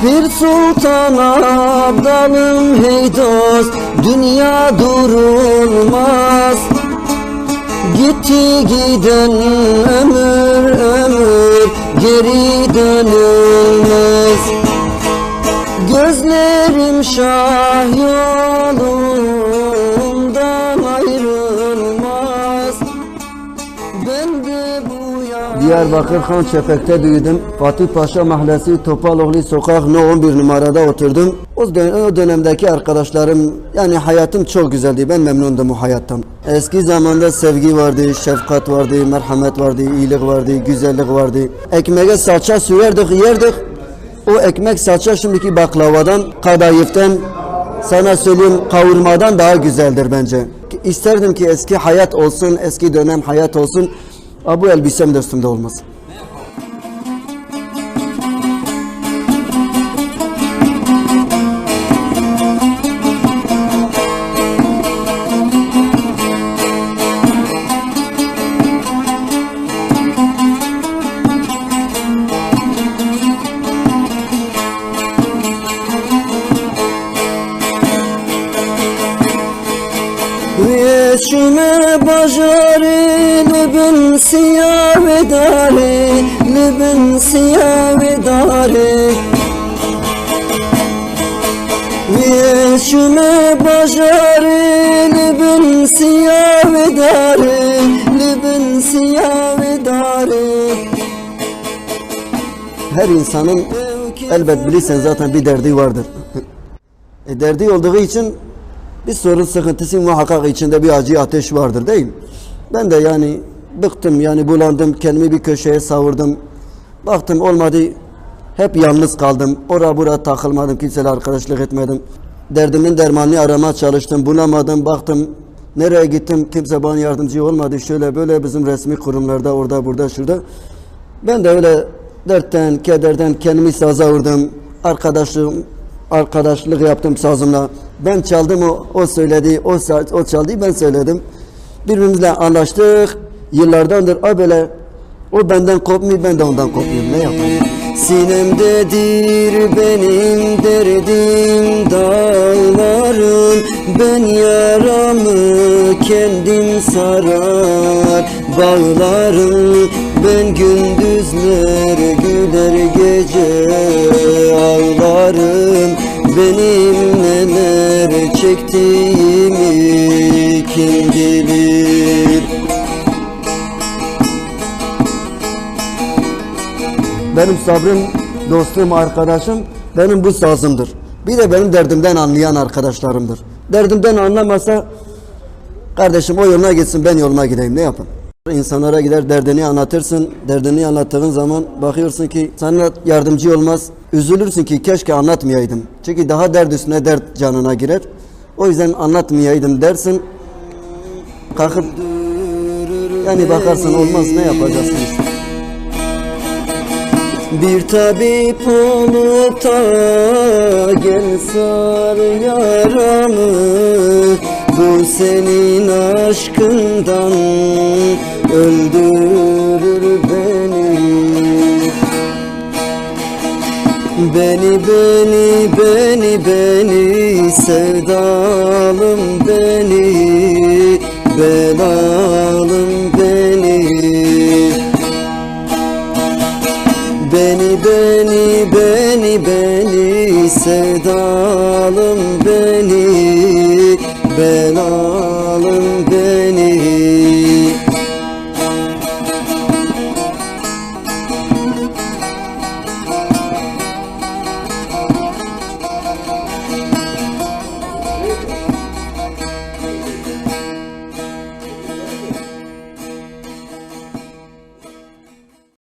Sultan Abdalım hey dost Dünya durulmaz. Gitti giden ömür ömür Geri dönülmez. Gözlerim şah yolundan ayrılmaz. Ben de bu Diyarbakır Han Çepek'te büyüdüm. Fatih Paşa Mahallesi Topaloğlu Sokak No 11 numarada oturdum. O, dön- o dönemdeki arkadaşlarım yani hayatım çok güzeldi. Ben memnundum bu hayattan. Eski zamanda sevgi vardı, şefkat vardı, merhamet vardı, iyilik vardı, güzellik vardı. Ekmeğe salça sürerdik, yerdik. O ekmek salça şimdiki baklavadan, kadayıftan, sana söyleyeyim kavurmadan daha güzeldir bence. İsterdim ki eski hayat olsun, eski dönem hayat olsun. Ama bu elbisem de üstümde olmaz. Yeşime bajari libin siyah ve dari libin siyah ve dari Yeşime bajari libin siyah ve dari libin siyah ve dari Her insanın elbet bilirsen zaten bir derdi vardır. E, derdi olduğu için bir sorun sıkıntısı muhakkak içinde bir acı ateş vardır değil? Ben de yani bıktım yani bulandım kendimi bir köşeye savurdum. Baktım olmadı hep yalnız kaldım. Ora bura takılmadım kimseyle arkadaşlık etmedim. Derdimin dermanını aramaya çalıştım bulamadım baktım nereye gittim kimse bana yardımcı olmadı. Şöyle böyle bizim resmi kurumlarda orada burada şurada. Ben de öyle dertten kederden kendimi saza vurdum. Arkadaşlığım arkadaşlık yaptım sazımla. Ben çaldım o, o söyledi, o, o çaldı ben söyledim. Birbirimizle anlaştık. Yıllardandır o böyle o benden kopmuyor ben de ondan kopmuyorum. Ne yapayım? Sinemdedir benim derdim dağlarım Ben yaramı kendim sarar bağlarım Ben gündüzler güler gece ağlarım Benim neler çektiğimi Benim sabrım, dostum, arkadaşım benim bu sazımdır. Bir de benim derdimden anlayan arkadaşlarımdır. Derdimden anlamasa kardeşim o yoluna gitsin ben yoluma gideyim ne yapın? İnsanlara gider derdini anlatırsın. Derdini anlattığın zaman bakıyorsun ki sana yardımcı olmaz. Üzülürsün ki keşke anlatmayaydım. Çünkü daha dert üstüne dert canına girer. O yüzden anlatmayaydım dersin. Kalkıp yani bakarsın olmaz ne yapacaksın işte. Bir tabip olup da gel sar yaramı Bu senin aşkından öldürür beni. Beni beni beni beni sevdalım beni belalım beni beni sevdalım beni.